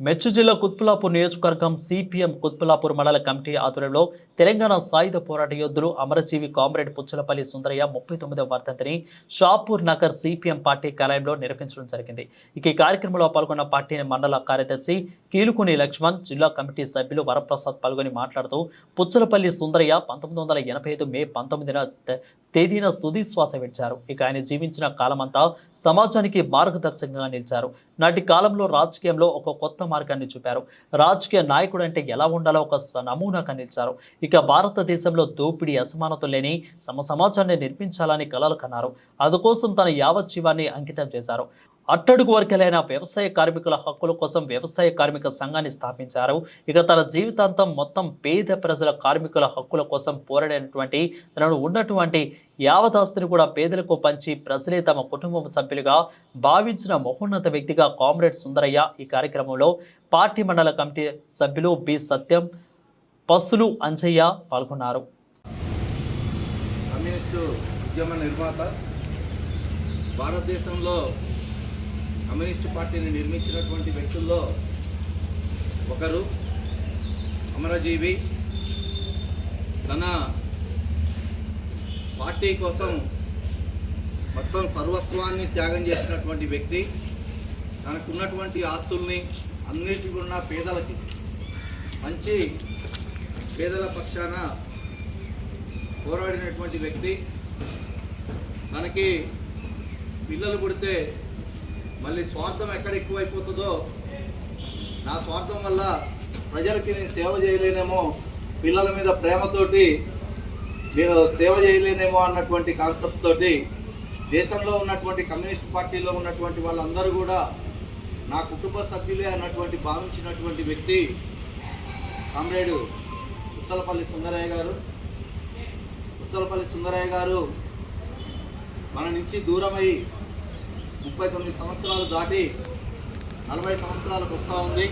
మెచ్చు జిల్లా కుత్పులాపూర్ నియోజకవర్గం సిపిఎం కుత్పులాపూర్ మండల కమిటీ ఆధ్వర్యంలో తెలంగాణ సాయుధ పోరాట యోధులు అమరజీవి కామ్రేడ్ పుచ్చలపల్లి సుందరయ్య ముప్పై తొమ్మిదవ వర్ధంతిని షాపూర్ నగర్ సిపిఎం పార్టీ కార్యాలయంలో నిర్వహించడం జరిగింది. ఇక ఈ కార్యక్రమంలో పాల్గొన్న పార్టీ మండల కార్యదర్శి కీలుకుని లక్ష్మణ్ జిల్లా కమిటీ సభ్యులు వరప్రసాద్ పాల్గొని మాట్లాడుతూ పుచ్చలపల్లి సుందరయ్య పంతొమ్మిది వందల ఎనభై ఐదు మే పంతొమ్మిదిన తేదీన తుది శ్వాస విడిచారు. ఇక ఆయన జీవించిన కాలమంతా సమాజానికి మార్గదర్శకంగా నిలిచారు. నాటి కాలంలో రాజకీయంలో ఒక కొత్త మార్గాన్ని చూపారు. రాజకీయ నాయకుడు అంటే ఎలా ఉండాలో ఒక నమూనా నమూనాగా ఇక భారతదేశంలో దోపిడీ అసమానతలు లేని సమ సమాజాన్ని నిర్మించాలని కలలు కన్నారు. అందుకోసం తన యావత్ జీవాన్ని అంకితం చేశారు. అట్టడుగు వర్గాలైన వ్యవసాయ కార్మికుల హక్కుల కోసం వ్యవసాయ కార్మిక సంఘాన్ని స్థాపించారు. ఇక తన జీవితాంతం మొత్తం పేద ప్రజల కార్మికుల హక్కుల కోసం పోరాడినటువంటి తనను ఉన్నటువంటి యావదాస్తిని కూడా పేదలకు పంచి ప్రజలే తమ కుటుంబం సభ్యులుగా భావించిన మహోన్నత వ్యక్తిగా కామ్రేడ్ సుందరయ్య ఈ కార్యక్రమంలో పార్టీ మండల కమిటీ సభ్యులు బి సత్యం పస్సులు అంజయ్య పాల్గొన్నారు. కమ్యూనిస్టు ఉద్యమ నిర్మాత భారతదేశంలో కమ్యూనిస్టు పార్టీని నిర్మించినటువంటి వ్యక్తుల్లో ఒకరు అమరజీవి. తన పార్టీ కోసం మొత్తం సర్వస్వాన్ని త్యాగం చేసినటువంటి వ్యక్తి. తనకున్నటువంటి ఆస్తుల్ని అన్నిటి ఉన్న పేదలకి మంచి పేదల పక్షాన పోరాడినటువంటి వ్యక్తి. తనకి పిల్లలు పుడితే మళ్ళీ స్వార్థం ఎక్కడ ఎక్కువైపోతుందో నా స్వార్థం వల్ల ప్రజలకి నేను సేవ చేయలేనేమో పిల్లల మీద ప్రేమతోటి నేను సేవ చేయలేనేమో అన్నటువంటి కాన్సెప్ట్ తోటి దేశంలో ఉన్నటువంటి కమ్యూనిస్ట్ పార్టీలో ఉన్నటువంటి వాళ్ళందరూ కూడా నా కుటుంబ సభ్యులే అన్నటువంటి భావించినటువంటి వ్యక్తి కామ్రేడు ఉచ్చలపల్లి సుందరయ్య గారు. ఉచ్చలపల్లి సుందరయ్య గారు మన నుంచి దూరమై ముప్పై తొమ్మిది సంవత్సరాలు దాటి నలభై సంవత్సరాలకు వస్తూ ఉంది.